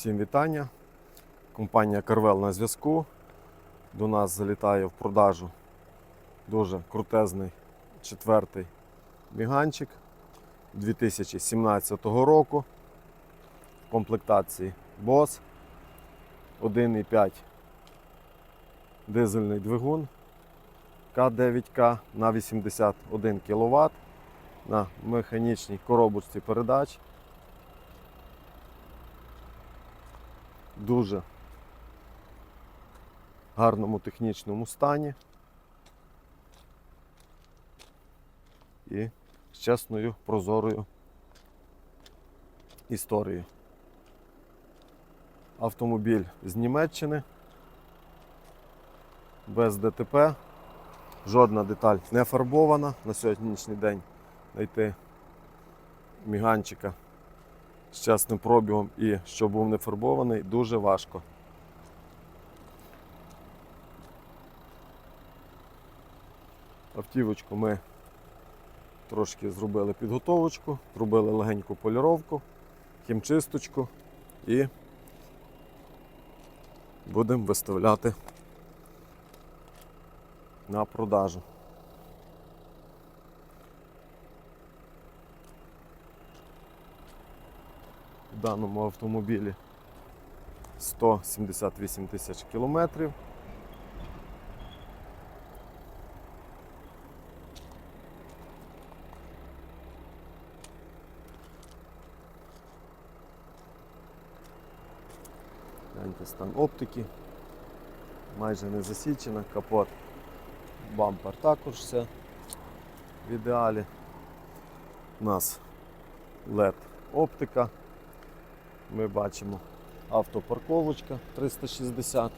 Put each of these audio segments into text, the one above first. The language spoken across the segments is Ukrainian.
Всім вітання. Компанія Карвел на зв'язку. До нас залітає в продажу дуже крутезний четвертий міганчик 2017 року. В комплектації BOSS 1,5 дизельний двигун К9К на 81 кВт на механічній коробочці передач. Дуже гарному технічному стані. І з чесною прозорою історією. Автомобіль з Німеччини. Без ДТП, жодна деталь не фарбована. На сьогоднішній день знайти міганчика з чесним пробігом і що був не фарбований, дуже важко. Автівочку ми трошки зробили підготовочку, зробили легеньку поліровку, хімчисточку і будемо виставляти на продажу. Даному автомобілі 178 тисяч кілометрів. Гляньте стан оптики. Майже не засічена, капот, бампер також все в ідеалі. У нас LED оптика. Ми бачимо автопарковочка 360,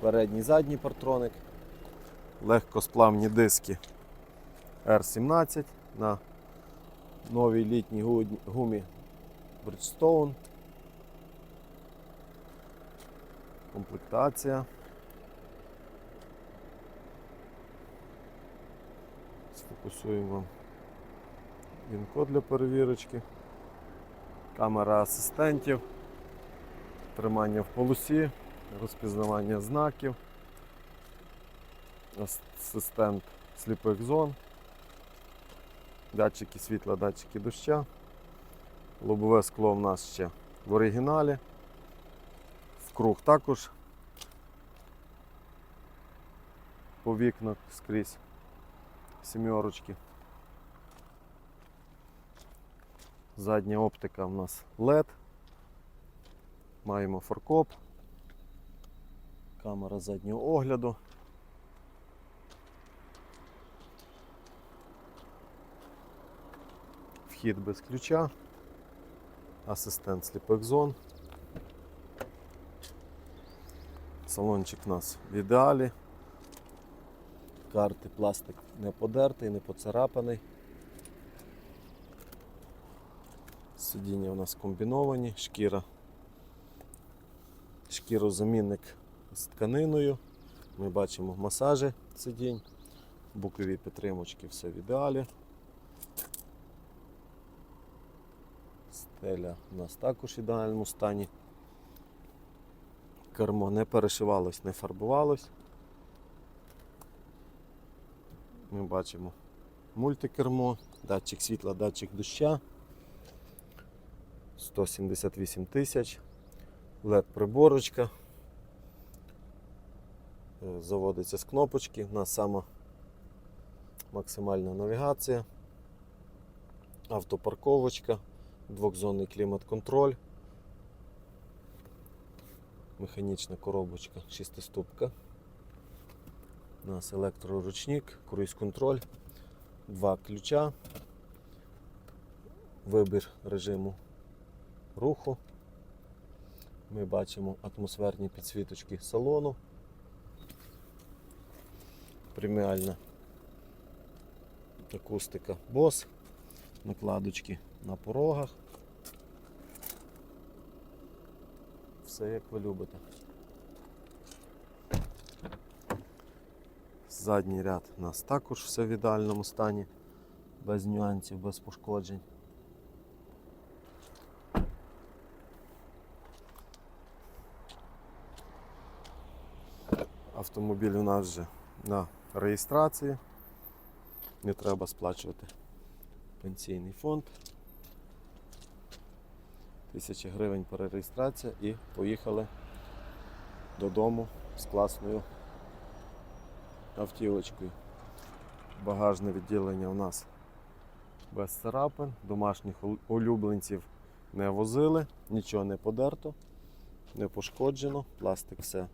передній задній партроник, легкосплавні диски R17 на новій літній гумі Bridgestone. Комплектація. Сфокусуємо вам він-код для перевірочки камера асистентів, тримання в полосі, розпізнавання знаків, асистент сліпих зон, датчики світла, датчики доща. Лобове скло в нас ще в оригіналі. В круг також по вікнах скрізь сімерочки. Задня оптика у нас LED. Маємо фаркоп. Камера заднього огляду. Вхід без ключа. Асистент сліпих зон. Салончик у нас в ідеалі. Карти пластик не подертий, не поцарапаний. Сидіння у нас комбіновані, шкіра. Шкірозамінник з тканиною. Ми бачимо масажі сидінь, бокові підтримочки, все в ідеалі. Стеля у нас також в ідеальному стані. Кермо не перешивалось, не фарбувалось. Ми бачимо мультикермо, датчик світла, датчик доща. 178 тисяч. LED приборочка. Е, Заводиться з кнопочки. У нас сама максимальна навігація. Автопарковочка, двохзонний клімат-контроль. Механічна коробочка, шестиступка. У нас електроручник, круїз-контроль, два ключа, вибір режиму руху. Ми бачимо атмосферні підсвіточки салону. Преміальна акустика BOSS, накладочки на порогах. Все як ви любите. Задній ряд у нас також все в ідеальному стані, без нюансів, без пошкоджень. Автомобіль у нас вже на реєстрації. Не треба сплачувати пенсійний фонд. Тисяча гривень перереєстрація і поїхали додому з класною автівочкою. Багажне відділення у нас без царапин, домашніх улюбленців не возили, нічого не подерто, не пошкоджено, пластик все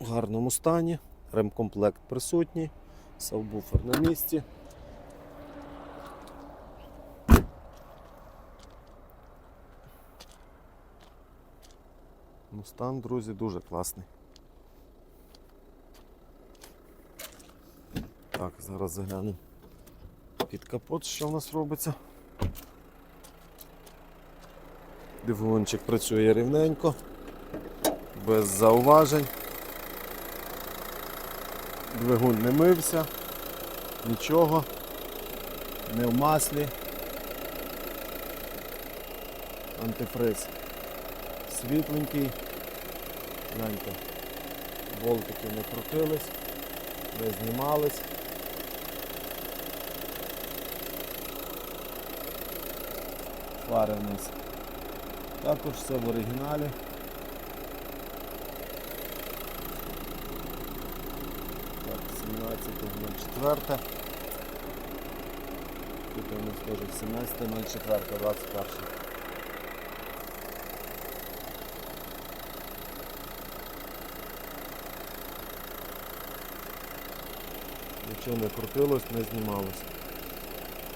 в гарному стані, ремкомплект присутній, сабвуфер на місці. Ну, стан, друзі, дуже класний. Так, зараз заглянемо під капот, що в нас робиться. Двигунчик працює рівненько, без зауважень. Двигун не мився, нічого, не в маслі. Антифриз світленький. Гляньте, болтики не крутились, не знімались. Фари у нас також все в оригіналі. Так, 17.04. Тут у нас теж 17.04, 21. Нічого не крутилось, не знімалось.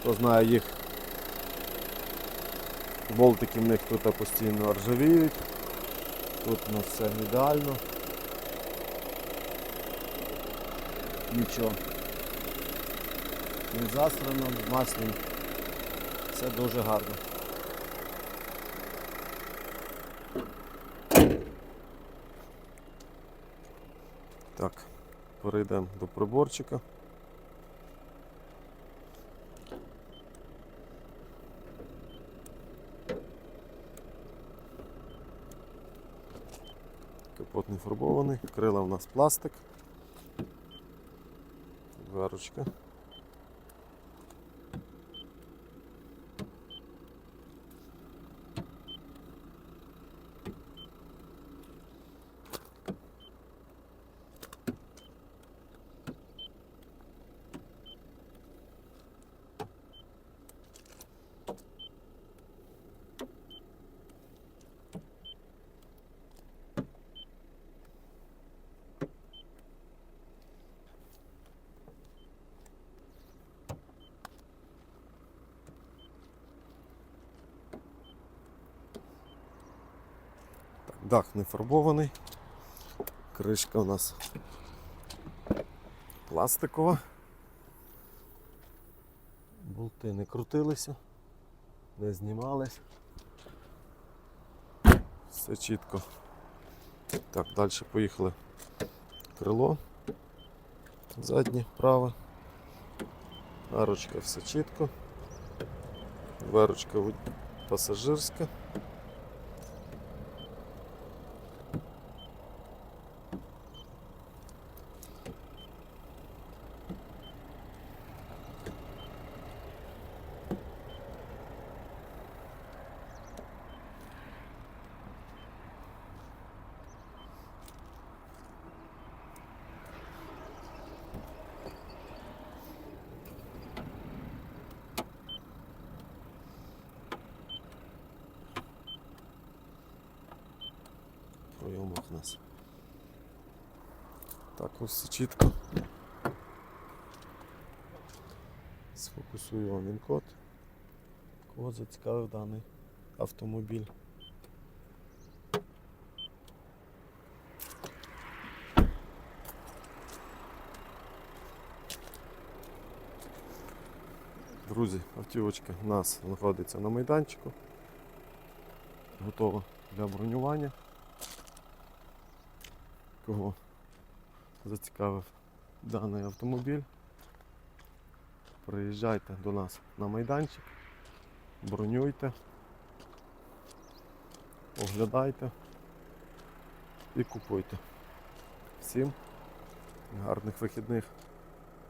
Хто знає їх, болтики в них тут постійно ржавіють. Тут у нас все ідеально. Нічого. Не засрано, маслі. Все дуже гарно. Так, перейдемо до приборчика. Капот не фарбований, крила у нас пластик. Дверочка. Дах не фарбований. Кришка у нас пластикова. Болти не крутилися, не знімались. Все чітко. Так, далі поїхали. Крило. Заднє, праве. Арочка все чітко. Дверочка вод- пасажирська. У нас. Так ось все чітко. Сфокусую вам він код. Кого зацікавив даний автомобіль. Друзі, автівочка у нас знаходиться на майданчику. Готова для бронювання. Кого зацікавив даний автомобіль, приїжджайте до нас на майданчик, бронюйте, оглядайте і купуйте. всім. Гарних вихідних.